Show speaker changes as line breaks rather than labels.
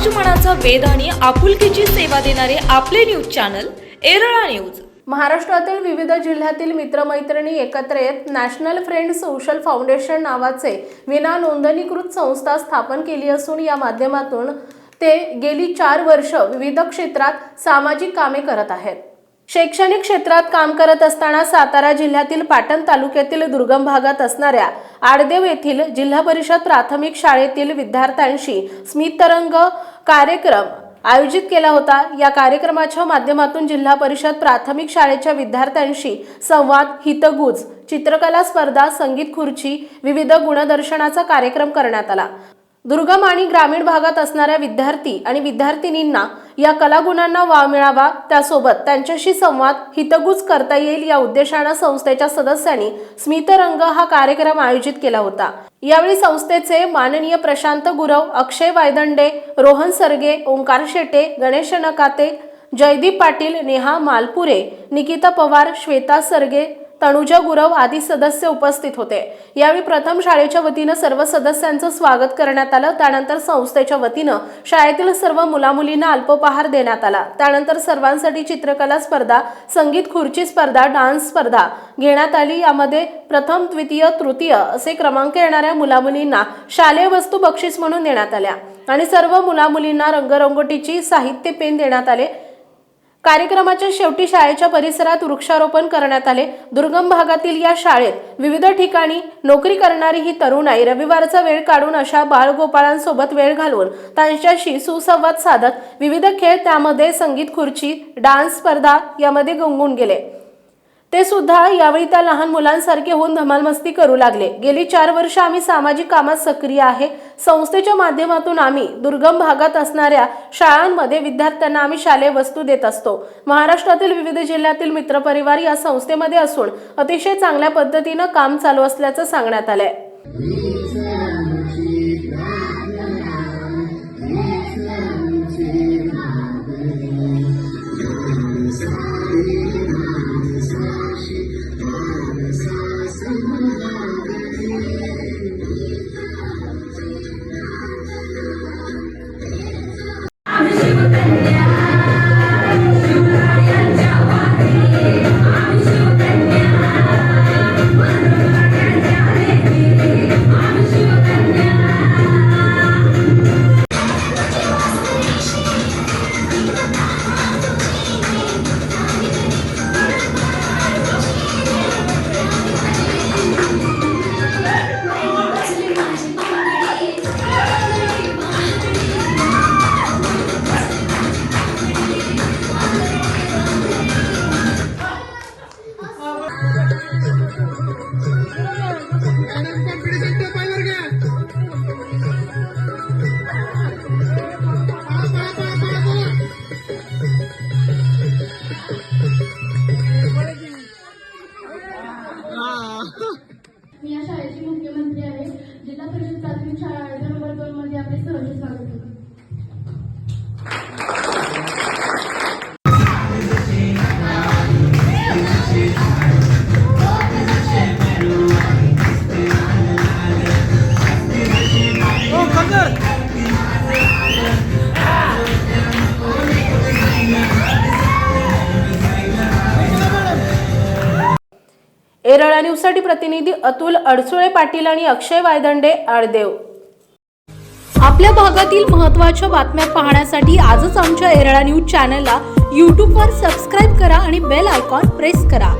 समाजमनाचा वेध आणि आपुलकीची सेवा देणारे आपले न्यूज चॅनल एरळा न्यूज.
महाराष्ट्रातील विविध जिल्ह्यातील मित्रमैत्रिणी एकत्र येत नॅशनल फ्रेंड सोशल फाउंडेशन नावाचे विना नोंदणीकृत संस्था स्थापन केली असून या माध्यमातून ते गेली चार वर्ष विविध क्षेत्रात सामाजिक कामे करत आहेत. शैक्षणिक क्षेत्रात काम करत असताना सातारा जिल्ह्यातील पाटण तालुक्यातील दुर्गम भागात असणाऱ्या आडदेव येथील जिल्हा परिषद प्राथमिक शाळेतील विद्यार्थ्यांशी स्मितरंग कार्यक्रम आयोजित केला होता. या कार्यक्रमाच्या माध्यमातून जिल्हा परिषद प्राथमिक शाळेच्या विद्यार्थ्यांशी संवाद हितगुज चित्रकला स्पर्धा संगीत खुर्ची विविध गुणदर्शनाचा कार्यक्रम करण्यात आला. दुर्गम आणि ग्रामीण भागात असणाऱ्या विद्यार्थी आणि विद्यार्थिनींना या कलागुणांना वाव मिळावा त्यासोबत त्यांच्याशी संवाद हितगुज करता येईल या उद्देशानं संस्थेच्या सदस्यांनी स्मितरंग हा कार्यक्रम आयोजित केला होता. यावेळी संस्थेचे माननीय प्रशांत गुरव अक्षय वायदंडे रोहन सरगे ओंकार शेटे गणेश नकाते जयदीप पाटील नेहा मालपुरे निकिता पवार श्वेता सरगे तनुजा गुरव आदी सदस्य उपस्थित होते. यावेळी प्रथम शाळेच्या वतीनं सर्व सदस्यांचं स्वागत करण्यात आलं. त्यानंतर संस्थेच्या वतीनं शाळेतील सर्व मुलामुलींना अल्पोपहार देण्यात आला. त्यानंतर सर्वांसाठी चित्रकला स्पर्धा संगीत खुर्ची स्पर्धा डान्स स्पर्धा घेण्यात आली. यामध्ये प्रथम द्वितीय तृतीय असे क्रमांक येणाऱ्या मुलामुलींना शालेय वस्तू बक्षीस म्हणून देण्यात आल्या. आणि सर्व मुलामुलींना रंगरंगोटीची साहित्य पेन देण्यात आले. कार्यक्रमाच्या शेवटी शाळेच्या परिसरात वृक्षारोपण करण्यात आले. दुर्गम भागातील या शाळेत विविध ठिकाणी नोकरी करणारी ही तरुणाई रविवारचा वेळ काढून अशा बाळगोपाळांसोबत वेळ घालवून त्यांच्याशी सुसंवाद साधत विविध खेळ त्यामध्ये संगीत खुर्ची डान्स स्पर्धा यामध्ये गुंगून गेले. ते सुद्धा यावेळी त्या लहान मुलांसारखे होऊन धमालमस्ती करू लागले. गेली चार वर्ष आम्ही सामाजिक कामात सक्रिय आहे. संस्थेच्या माध्यमातून आम्ही दुर्गम भागात असणाऱ्या शाळांमध्ये विद्यार्थ्यांना आम्ही शालेय वस्तू देत असतो. महाराष्ट्रातील विविध जिल्ह्यातील मित्रपरिवार या संस्थेमध्ये असून अतिशय चांगल्या पद्धतीनं काम चालू असल्याचं सांगण्यात आलंय.
शाळेची आहे जिल्हा परिषद प्राथमिक शाळा आळगा नंबर दोन मध्ये आपले सहज स्वागत
एरळा न्यूजसाठी प्रतिनिधी अतुल अडसुळे पाटील आणि अक्षय वायदंडे आळदेव आपल्या भागातील महत्त्वाच्या बातम्या पाहण्यासाठी आजच आमच्या एरळा न्यूज चॅनलला यूट्यूबवर सबस्क्राईब करा आणि बेल आयकॉन प्रेस करा.